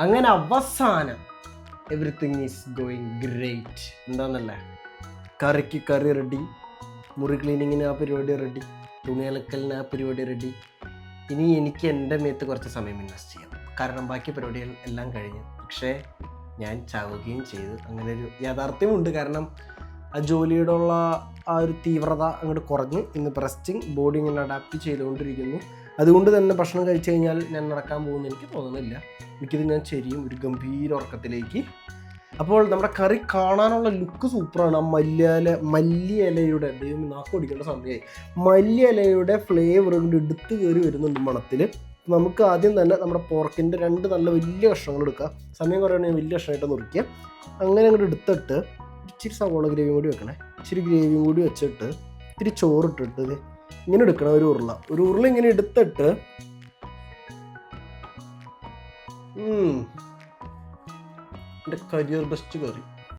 അങ്ങനെ അവസാനം everything is going great എന്താണെന്നല്ലേ കറിക്ക് കറി റെഡി മുറി ക്ലീനിങ്ങിന് ആ പരിപാടി റെഡി തുണി അലക്കലിന് ആ പരിപാടി റെഡി ഇനി എനിക്ക് എന്റെ മേത്ത് കുറച്ച് സമയം ഇൻവെസ്റ്റ് ചെയ്യാം. കാരണം ബാക്കി പരിപാടികൾ എല്ലാം കഴിഞ്ഞു. പക്ഷേ ഞാൻ ചാവുകയും ചെയ്തു. അങ്ങനെ ഒരു യാഥാർത്ഥ്യമുണ്ട്. കാരണം ആ ജോലിയോടുള്ള ആ ഒരു തീവ്രത അങ്ങോട്ട് കുറഞ്ഞു ഇന്ന് റെസ്റ്റിംഗ് ബോഡി ഇങ്ങനെ അഡാപ്റ്റ് ചെയ്തുകൊണ്ടിരിക്കുന്നു. അതുകൊണ്ട് തന്നെ ഭക്ഷണം കഴിച്ചു കഴിഞ്ഞാൽ ഞാൻ നടക്കാൻ പോകുമെന്ന് എനിക്ക് തോന്നുന്നില്ല. എനിക്കിത് ഞാൻ ചെരിയും ഒരു ഗംഭീര ഉറക്കത്തിലേക്ക്. അപ്പോൾ നമ്മുടെ കറി കാണാനുള്ള ലുക്ക് സൂപ്പറാണ് ആ മല്ലിയില മല്ലിയിലയുടെ ദൈവം നാക്കൊടിക്കേണ്ട സമയമായി. മല്ലിയിലയുടെ ഫ്ലേവർ കൊണ്ട് എടുത്ത് കയറി വരുന്നുണ്ട് മണത്തിൽ നമുക്ക് ആദ്യം തന്നെ നമ്മുടെ പോർക്കിന്റെ രണ്ട് നല്ല വലിയ കഷ്ണങ്ങൾ എടുക്കുക സമയം കുറയുകയാണെങ്കിൽ വലിയ കഷ്ണമായിട്ട് നുറുക്കുക അങ്ങനെ അങ്ങോട്ട് എടുത്തിട്ട് ഇച്ചിരി സവോള ഗ്രേവിയും കൂടി വെക്കണേ. ഇച്ചിരി ഗ്രേവിയും കൂടി വെച്ചിട്ട് ഇത്തിരി ചോറിട്ടിട്ട് ഇങ്ങനെ എടുക്കണം ഒരു ഉരുള. ഒരു ഉരുള ഇങ്ങനെ എടുത്തിട്ട്. എന്റെ കരിയർ ബെസ്റ്റ് കറി.